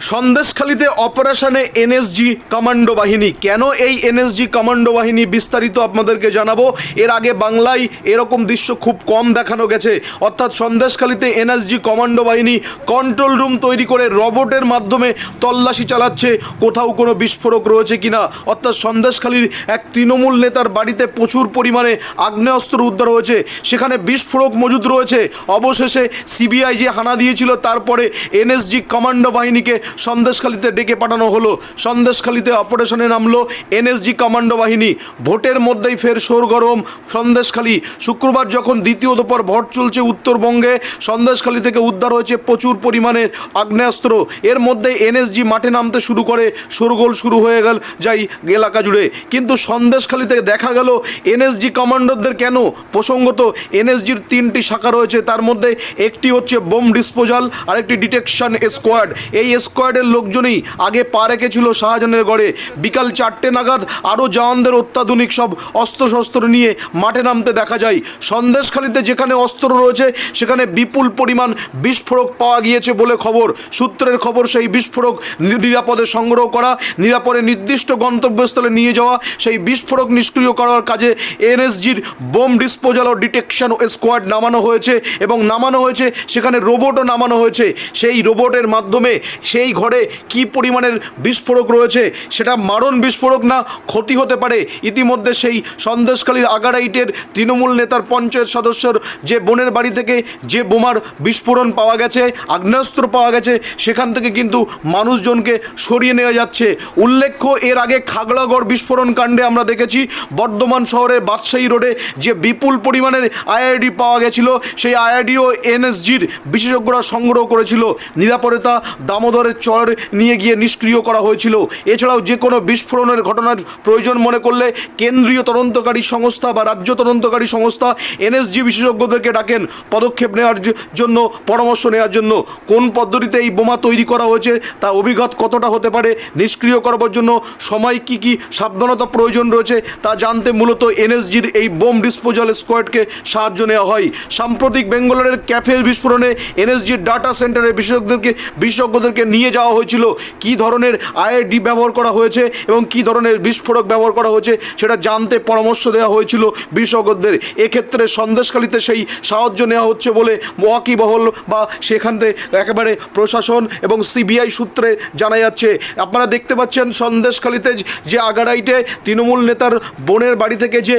সন্দেশখালিতে অপারেশনে NSG commando বাহিনী। কেন এই এনএসজি কমান্ডো বাহিনী বিস্তারিত আপনাদেরকে জানাব? এর আগে বাংলায় এরকম দৃশ্য খুব কম দেখানো গেছে। অর্থাৎ সন্দেশখালিতে এনএসজি কমান্ডো বাহিনী কন্ট্রোল রুম তৈরি করে রবোটের মাধ্যমে তল্লাশি চালাচ্ছে। কোথাও কোনো বিস্ফোরক রয়েছে কিনা? অর্থাৎ সন্দেশখালির এক তৃণমূল নেতার বাড়িতে প্রচুর পরিমাণে আগ্নেয়াস্ত্র উদ্ধার হয়েছে। সেখানে বিস্ফোরক মজুদ রয়েছে। অবশেষে সিবিআই যে হানা দিয়েছিল, তারপরে এনএসজি কমান্ডো বাহিনীকে সন্দেশখালিতে ডেকে পাঠানো হলো। সন্দেশখালিতে অপারেশনে নামলো এনএসজি কমান্ডো বাহিনী। ভোটের মধ্যেই ফের সরগরম সন্দেশখালি শুক্রবার যখন দ্বিতীয় দোপর ভোট চলছে উত্তরবঙ্গে, সন্দেশখালি থেকে উদ্ধার হয়েছে প্রচুর পরিমাণে আগ্নেয়াস্ত্র। এর মধ্যে এনএসজি মাঠে নামতে শুরু করে, শোরগোল শুরু হয়ে গেল যাই এলাকা জুড়ে। কিন্তু সন্দেশখালিতে দেখা গেল এনএসজি কমান্ডারদের কেন? প্রসঙ্গত এনএসজির তিনটি শাখা রয়েছে। তার মধ্যে একটি হচ্ছে বোম ডিসপোজাল, আরেকটি ডিটেকশন স্কোয়াড। এই স্কোয়াডের লোকজনই আগে পা রেখেছিল শাহজাহানের গড়ে। বিকাল চারটে নাগাদ আরও জওয়ানদের অত্যাধুনিক সব অস্ত্রশস্ত্র নিয়ে মাঠে নামতে দেখা যায়। সন্দেশখালিতে যেখানে অস্ত্র রয়েছে, সেখানে বিপুল পরিমাণ বিস্ফোরক পাওয়া গিয়েছে বলে খবর। সূত্রের খবর, সেই বিস্ফোরক নিরাপদে সংগ্রহ করা, নিরাপদে নির্দিষ্ট গন্তব্যস্থলে নিয়ে যাওয়া, সেই বিস্ফোরক নিষ্ক্রিয় করার কাজে এনএসজির বোম ডিসপোজাল ও ডিটেকশন স্কোয়াড নামানো হয়েছে এবং নামানো হয়েছে, সেখানে রোবটও নামানো হয়েছে। সেই রোবটের মাধ্যমে সেই ঘরে কি পরিমাণের বিস্ফোরক রয়েছে সেটা মারণ বিস্ফোরক না ক্ষতি হতে পারে। ইতিমধ্যে সেই সন্দেশখালীর আগারাইটের তৃণমূল নেতার পঞ্চায়েত সদস্যর যে বোনের বাড়ি থেকে যে বোমার বিস্ফোরণ পাওয়া গেছে, আগ্নেয়াস্ত্র পাওয়া গেছে, সেখান থেকে কিন্তু মানুষজনকে সরিয়ে নেওয়া যাচ্ছে। উল্লেখ্য, এর আগে খাগড়াগড় বিস্ফোরণ কাণ্ডে আমরা দেখেছি, বর্ধমান শহরের বাদশাহী রোডে যে বিপুল পরিমাণের আইআইডি পাওয়া গেছিল, সেই আইআইডিও এনএসজির বিশেষজ্ঞরা সংগ্রহ করেছিল। নিরাপত্তা, দামোদরের চর নিয়ে গিয়ে নিষ্ক্রিয় করা হয়েছিল। এছাড়াও যে কোনো বিস্ফোরণের ঘটনার প্রয়োজন মনে করলে কেন্দ্রীয় তদন্তকারী সংস্থা বা রাজ্য তদন্তকারী সংস্থা এনএসজি বিশেষজ্ঞদেরকে ডাকেন। পদক্ষেপ নেওয়ার জন্য, পরামর্শ নেওয়ার জন্য। কোন পদ্ধতিতে এই বোমা তৈরি করা হয়েছে তা অভিজ্ঞত কতটা হতে পারে, নিষ্ক্রিয় করবার জন্য সময় কি কি সাবধানতা প্রয়োজন রয়েছে তা জানতে মূলত এনএসজির এই বোম ডিসপোজাল স্কোয়াডকে সাহায্য নেওয়া হয়। সাম্প্রতিক বেঙ্গালোরের ক্যাফে বিস্ফোরণে এনএসজির ডাটা সেন্টারের বিশেষজ্ঞদেরকে বিশেষজ্ঞদেরকে নিয়ে যাওয়া হয়েছিল। কি ধরনের আইআইডি ব্যবহার করা হয়েছে এবং কি ধরনের বিস্ফোরক ব্যবহার করা হয়েছে সেটা জানতে পরামর্শ দেওয়া হয়েছিল বিশেষজ্ঞদের। এক্ষেত্রে সন্দেশখালিতে সেই সাহায্য নেওয়া হচ্ছে বলে ওয়াকিবহল বা সেখান থেকে একেবারে প্রশাসন এবং সিবিআই সূত্রে জানা যাচ্ছে। আপনারা দেখতে পাচ্ছেন সন্দেশখালিতে যে আগারাইটে তৃণমূল নেতার বোনের বাড়ি থেকে যে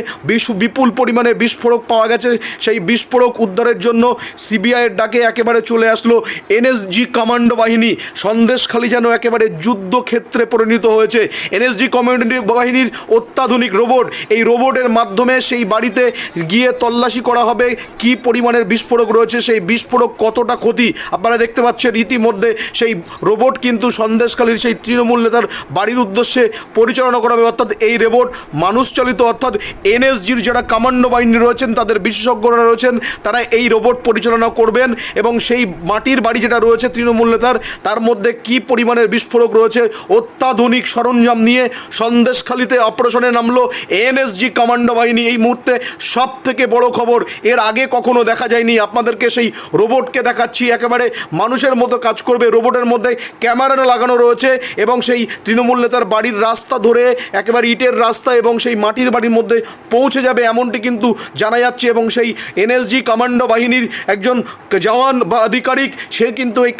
বিপুল পরিমাণে বিস্ফোরক পাওয়া গেছে, সেই বিস্ফোরক উদ্ধারের জন্য সিবিআইয়ের ডাকে একেবারে চলে আসলো এনএসজি কমান্ডো বাহিনী। সন্দেশখালি যেন একেবারে যুদ্ধক্ষেত্রে পরিণত হয়েছে। এনএসজি কমিউনিটি বাহিনীর অত্যাধুনিক রোবট। এই রোবটের মাধ্যমে সেই বাড়িতে গিয়ে তল্লাশি করা হবে। কি পরিমাণের বিস্ফোরক রয়েছে, সেই বিস্ফোরক কতটা ক্ষতি? আপনারা দেখতে পাচ্ছেন ইতিমধ্যে সেই রোবট কিন্তু সন্দেশখালীর সেই তৃণমূল নেতার বাড়ির উদ্দেশ্যে পরিচালনা করা হবে। অর্থাৎ এই রোবট মানুষ চালিত, অর্থাৎ এনএসজির যারা কমান্ডো বাহিনী রয়েছেন, তাদের বিশেষজ্ঞরা রয়েছেন, তারা এই রোবট পরিচালনা করবেন এবং সেই মাটির বাড়ি যেটা রয়েছে তৃণমূল নেতার, তার মধ্যে কি পরিমাণের বিস্ফোরক রয়েছে? অত্যাধুনিক সরঞ্জাম নিয়ে সন্দেশখালিতে অপারেশনে নামলো এনএসজি কমান্ডো বাহিনী। এই মুহূর্তে সব থেকে বড় খবর, এর আগে কখনো দেখা যায়নি। আপনাদেরকে সেই রোবটকে দেখাচ্ছি। একেবারে মানুষের মতো কাজ করবে। রোবটের মধ্যে ক্যামেরা লাগানো রয়েছে এবং সেই তৃণমূল নেতার বাড়ির রাস্তা ধরে একেবারে ইটের রাস্তা এবং সেই মাটির বাড়ির মধ্যে পৌঁছে যাবে এমনটি কিন্তু জানা যাচ্ছে এবং সেই এনএসজি কমান্ডো বাহিনীর একজন জওয়ান বা আধিকারিক, সে কিন্তু এই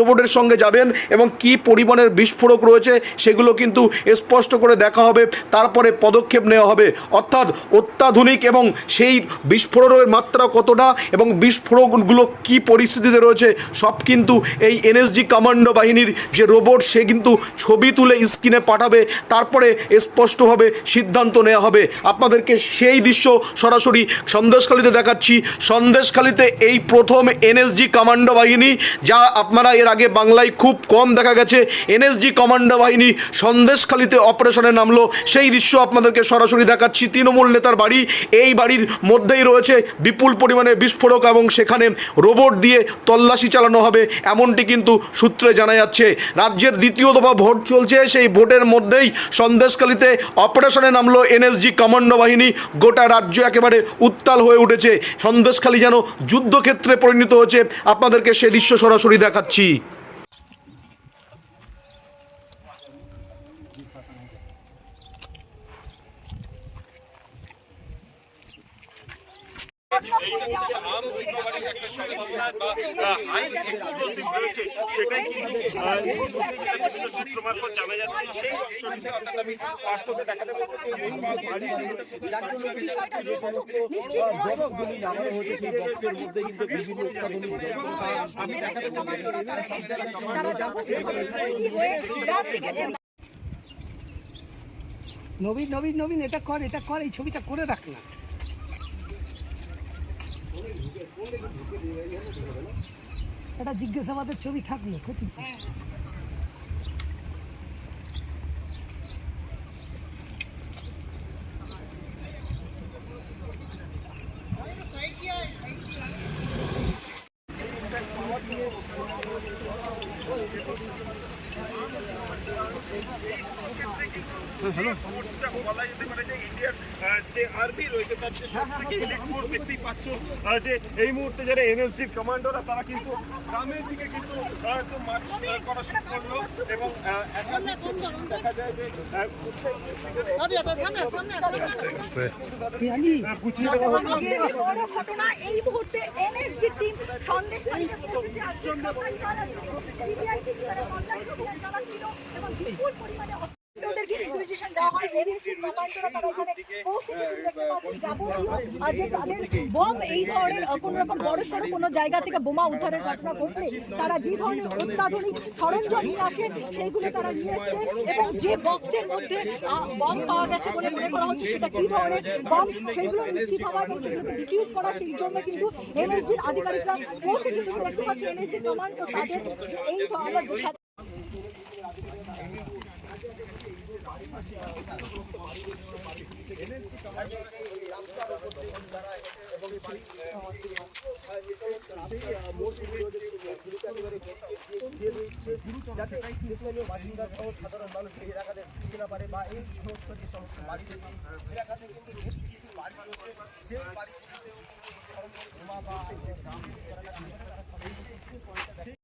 রোবটের সঙ্গে যাবেন এবং কি পরিমাণের বিস্ফোরক রয়েছে সেগুলো কিন্তু স্পষ্ট করে দেখা হবে। তারপরে পদক্ষেপ নেওয়া হবে। অর্থাৎ অত্যাধুনিক এবং সেই বিস্ফোরণের মাত্রা কতটা এবং বিস্ফোরকগুলো কি পরিস্থিতিতে রয়েছে, সব কিন্তু এই এনএসজি কমান্ডো বাহিনীর যে রোবট, সে কিন্তু ছবি তুলে স্ক্রিনে পাঠাবে। তারপরে স্পষ্টভাবে সিদ্ধান্ত নেওয়া হবে। আপনাদেরকে সেই দৃশ্য সরাসরি সন্দেশখালিতে দেখাচ্ছি। সন্দেশখালিতে এই প্রথম এনএসজি কমান্ডো বাহিনী, যা আপনারা এর আগে বাংলায় খুব কম দেখা গেছে। এনএসজি কমান্ডো বাহিনী সন্দেশখালিতে অপারেশনে নামলো। সেই দৃশ্য আপনাদেরকে সরাসরি দেখাচ্ছি। তৃণমূল নেতার বাড়ি, এই বাড়ির মধ্যেই রয়েছে বিপুল পরিমাণে বিস্ফোরক এবং সেখানে রোবট দিয়ে তল্লাশি চালানো হবে, এমনটি কিন্তু সূত্রে জানা যাচ্ছে। রাজ্যের দ্বিতীয় দফা ভোট চলছে, সেই ভোটের মধ্যেই সন্দেশখালিতে অপারেশনে নামলো এনএসজি কমান্ডো বাহিনী। গোটা রাজ্য একেবারে উত্তাল হয়ে উঠেছে। সন্দেশখালি যেন যুদ্ধক্ষেত্রে পরিণত হয়েছে। আপনাদেরকে সে দৃশ্য সরাসরি দেখাচ্ছি। কিন্তু বিভিন্ন উৎপাদনী তারা যাবতীয়ভাবে তৈরি হয়ে রাত লিখেছেন নবীন নবীন নবীন, এটা কর এটা কর, এই ছবিটা করে রাখ না। এটা জিজ্ঞাসাবাদের ছবি থাকল, ক্ষতি খবরটা বলা যেতে পারে যে ইন্ডিয়ার যে আর্মি রয়েছে তার যে সব থেকে elite force দেখতেই পাচ্ছ যে এই মুহূর্তে যারা এনএসজি কমান্ডোরা তারা কিন্তু গ্রামের দিকে কিন্তু মার্চ করা শুরু করল এবং দেখা যায় যে ঘটনা এই মুহূর্তে এনএসজি টিম সন্দেহ দেওয়া হয় কমান্ডোরা তারা এখানে পৌঁছে গেছে দেখতে পাচ্ছি। যাবতীয় যে তাদের বম এই ধরনের কোনো রকম বড় সড়ো কোনো জায়গা থেকে বোমা উদ্ধারের ঘটনা ঘটলে তারা যে ধরনের অত্যাধুনিক সরঞ্জাম নিয়ে আসে সেইগুলো তারা নিয়ে এবং যে বক্সের মধ্যে বম পাওয়া গেছে বলে মনে করা হচ্ছে সেটা কি ধরনের বম সেইগুলো নিশ্চিত হওয়া এবং সেগুলোকে ডিফিউজ করা সেই জন্য কিন্তু এনএসজির আধিকারিকরা পৌঁছে কিন্তু দেখতে পাচ্ছি এনএসজি কমান্ড তাদের এই যে যাতে স্থানীয় বাসিন্দা সহ সাধারণ মানুষ এই এলাকাতে ঢুকতে না পারে বা এই সমস্ত যে সমস্ত বাড়ি রয়েছে, এলাকাতে কিন্তু বেশ কিছু বাড়ি রয়েছে সেই বাড়িগুলিতে বা সূত্র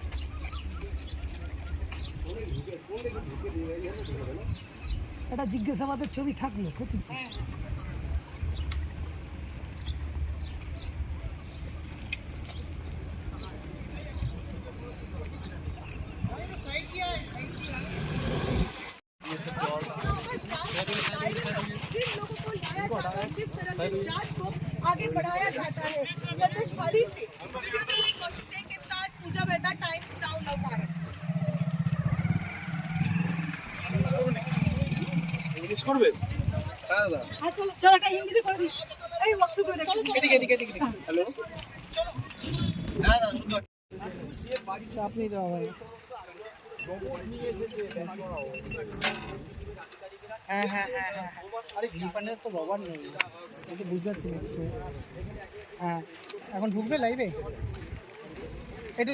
এটা জিজ্ঞাসাবাদের ছবি থাকল ক্ষতি এদিকে চাপ নিতে হবে না। হ্যাঁ হ্যাঁ হ্যাঁ হ্যাঁ আরে ভিপানের তো রবার নেই। তো বুঝতে পারছি না। হ্যাঁ এখন ঢুকবে লাইভে এটা